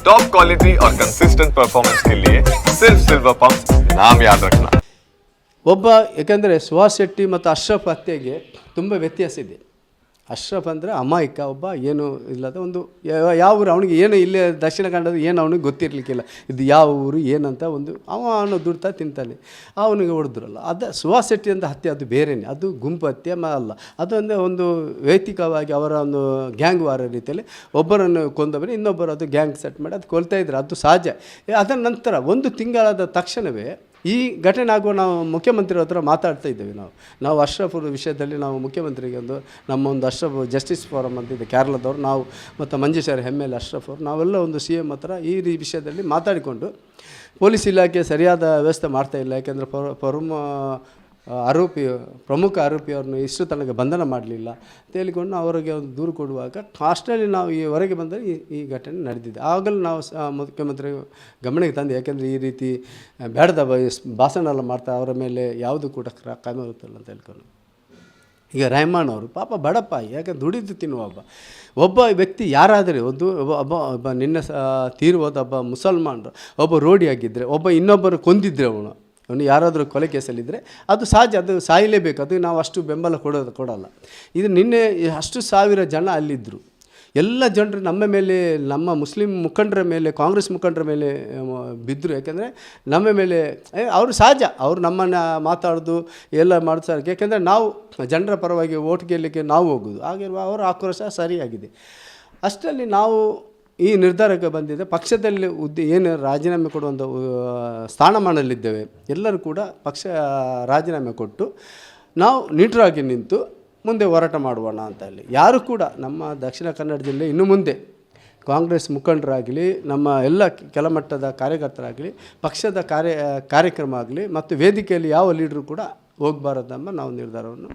Top quality और consistent performance के लिए सिर्फ सिल्वर पंप नाम याद रखना ಒಬ್ಬ ಯಾಕಂದರೆ ಸುಹಾಸ್ ಶೆಟ್ಟಿ ಮತ್ತು ಅಶ್ರಫ್ ಹತ್ಯೆಗೆ ತುಂಬ ವ್ಯತ್ಯಾಸ ಇದೆ ಅಶ್ರಫ್ ಅಂದರೆ ಅಮಾಯಕ, ಒಬ್ಬ ಏನು ಇಲ್ಲದ ಒಂದು ಯಾವ- ಊರು, ಅವನಿಗೆ ಏನು ಇಲ್ಲೇ ದಕ್ಷಿಣ ಕನ್ನಡದ ಏನು ಅವನಿಗೆ ಗೊತ್ತಿರಲಿಕ್ಕಿಲ್ಲ. ಇದು ಯಾವ ಊರು, ಏನಂತ ಒಂದು ಅವ ಅವನು ದುಡ್ತಾ ತಿಂತಾನೆ. ಅವನಿಗೆ ಹೊಡೆದ್ರಲ್ಲ. ಅದು ಸುಹಾಸ್ ಶೆಟ್ಟಿ ಅಂತ ಹತ್ಯೆ ಅದು ಬೇರೆಯೇ ಅದು ಗುಂಪು ಹತ್ಯೆ ಅಲ್ಲ. ಅದು ಅಂದರೆ ಒಂದು ವೈಯಕ್ತಿಕವಾಗಿ ಅವರ ಒಂದು ಗ್ಯಾಂಗ್ ವಾರ ರೀತಿಯಲ್ಲಿ ಒಬ್ಬರನ್ನು ಕೊಂದವರೆ ಇನ್ನೊಬ್ಬರು ಅದು ಗ್ಯಾಂಗ್ ಸೆಟ್ ಮಾಡಿ ಅದು ಕೊಲ್ತಾ ಇದ್ರು. ಅದು ಸಹಜ. ಅದರ ನಂತರ ಒಂದು ತಿಂಗಳಾದ ತಕ್ಷಣವೇ ಈ ಘಟನೆ ಆಗುವ ನಾವು ಮುಖ್ಯಮಂತ್ರಿ ಹತ್ರ ಮಾತಾಡ್ತಾ ಇದ್ದೇವೆ ನಾವು. ನಾವು ಅಶ್ರಫ್ ವಿಷಯದಲ್ಲಿ ನಾವು ಮುಖ್ಯಮಂತ್ರಿಗೆ ಒಂದು ನಮ್ಮ ಒಂದು ಅಶ್ರಫ್ ಜಸ್ಟಿಸ್ ಫೋರಮ್ ಅಂತ ಇದೆ, ಕೇರಳದವ್ರು, ನಾವು ಮತ್ತು ಮಂಜೇಶ್ವರ ಎಂ ಎಲ್ ಅಶ್ರಫ್ ಅವರು, ನಾವೆಲ್ಲ ಒಂದು ಸಿ ಎಂ ಹತ್ರ ಈ ರೀ ವಿಷಯದಲ್ಲಿ ಮಾತಾಡಿಕೊಂಡು, ಪೊಲೀಸ್ ಇಲಾಖೆ ಸರಿಯಾದ ವ್ಯವಸ್ಥೆ ಮಾಡ್ತಾ ಇಲ್ಲ, ಯಾಕೆಂದರೆ ಪರಮ ಆರೋಪಿ ಪ್ರಮುಖ ಆರೋಪಿಯವರನ್ನು ಇಷ್ಟು ತನಕ ಬಂಧನ ಮಾಡಲಿಲ್ಲ. ಅಂತ ಅವರಿಗೆ ಒಂದು ದೂರು ಕೊಡುವಾಗ ಅಷ್ಟರಲ್ಲಿ ನಾವು ಈ ಹೊರಗೆ ಬಂದರೆ ಈ ಈ ಘಟನೆ ನಡೆದಿದೆ. ಆಗಲೂ ನಾವು ಮುಖ್ಯಮಂತ್ರಿ ಗಮನಕ್ಕೆ ತಂದೆ, ಯಾಕೆಂದರೆ ಈ ರೀತಿ ಬೇಡದ ಭಾಷಣ ಎಲ್ಲ ಮಾಡ್ತಾ ಅವರ ಮೇಲೆ ಯಾವುದು ಕೂಡ ಕ್ರ- ಕ್ರಮ ಇರುತ್ತಿಲ್ಲ ಅಂತ ಹೇಳ್ಕೊಂಡು. ಈಗ ರೆಹಮಾನ್ ಅವರು ಪಾಪ ಬಡಪ್ಪ, ಯಾಕೆ ದುಡಿದು ತಿನ್ನುವ ಒಬ್ಬ. ಒಬ್ಬ ವ್ಯಕ್ತಿ ಯಾರಾದರೆ, ಒಂದು, ಒಬ್ಬ ಒಬ್ಬ ನಿನ್ನೆ ತೀರುವುದ ಒಬ್ಬ ಮುಸಲ್ಮಾನರು, ಒಬ್ಬ ರೋಡಿ ಆಗಿದ್ದರೆ ಒಬ್ಬ ಇನ್ನೊಬ್ಬರು ಅವನು ಅವನು. ಯಾರಾದರೂ ಕೊಲೆ ಕೇಸಲ್ಲಿದ್ದರೆ ಅದು ಸಹಜ ಅದು ಸಾಯಲೇಬೇಕು, ಅದು ನಾವು ಅಷ್ಟು ಬೆಂಬಲ ಕೊಡೋದು ಕೊಡೋಲ್ಲ. ಇದು ನಿನ್ನೆ ಅಷ್ಟು ಸಾವಿರ ಜನ ಅಲ್ಲಿದ್ದರು ಎಲ್ಲ ಜನರು ನಮ್ಮ ಮೇಲೆ, ನಮ್ಮ ಮುಸ್ಲಿಂ ಮುಖಂಡರ ಮೇಲೆ, ಕಾಂಗ್ರೆಸ್ ಮುಖಂಡರ ಮೇಲೆ ಬಿದ್ದರು ಯಾಕೆಂದರೆ ನಮ್ಮ ಮೇಲೆ ಅವರು ಸಹಜ ಅವರು ನಮ್ಮನ್ನು ಮಾತಾಡೋದು, ಎಲ್ಲ ಮಾಡ್ತಾರೆ. ಯಾಕೆಂದರೆ ನಾವು ಜನರ ಪರವಾಗಿ ಓಟ್ ಗೆಲ್ಲಕ್ಕೆ ನಾವು ಹೋಗೋದು. ಹಾಗಿರುವ ಅವರ ಆಕ್ರೋಶ ಸರಿಯಾಗಿದೆ. ಅಷ್ಟರಲ್ಲಿ ನಾವು ಈ ನಿರ್ಧಾರಕ್ಕೆ ಬಂದಿದೆ ಪಕ್ಷದಲ್ಲಿ ಉದ್ದೆ, ಏನು ರಾಜೀನಾಮೆ ಕೊಡುವಂಥ ಸ್ಥಾನಮಾನದಲ್ಲಿದ್ದೇವೆ ಎಲ್ಲರೂ ಕೂಡ ಪಕ್ಷ ರಾಜೀನಾಮೆ ಕೊಟ್ಟು ನಾವು ನೀಟರಾಗಿ ನಿಂತು ಮುಂದೆ ಹೋರಾಟ ಮಾಡುವಣ ಅಂತ ಹೇಳಿ ಯಾರು ಕೂಡ ನಮ್ಮ ದಕ್ಷಿಣ ಕನ್ನಡ ಜಿಲ್ಲೆ ಇನ್ನು ಮುಂದೆ ಕಾಂಗ್ರೆಸ್ ಮುಖಂಡರಾಗಲಿ, ನಮ್ಮ ಎಲ್ಲ ಕೆಲಮಟ್ಟದ ಕಾರ್ಯಕರ್ತರಾಗಲಿ, ಪಕ್ಷದ ಕಾರ್ಯ, ಕಾರ್ಯಕ್ರಮ ಆಗಲಿ, ಮತ್ತು ವೇದಿಕೆಯಲ್ಲಿ ಯಾವ ಲೀಡ್ರು ಕೂಡ ಹೋಗಬಾರದೆಂಬ ನಾವು ನಿರ್ಧಾರವನ್ನು.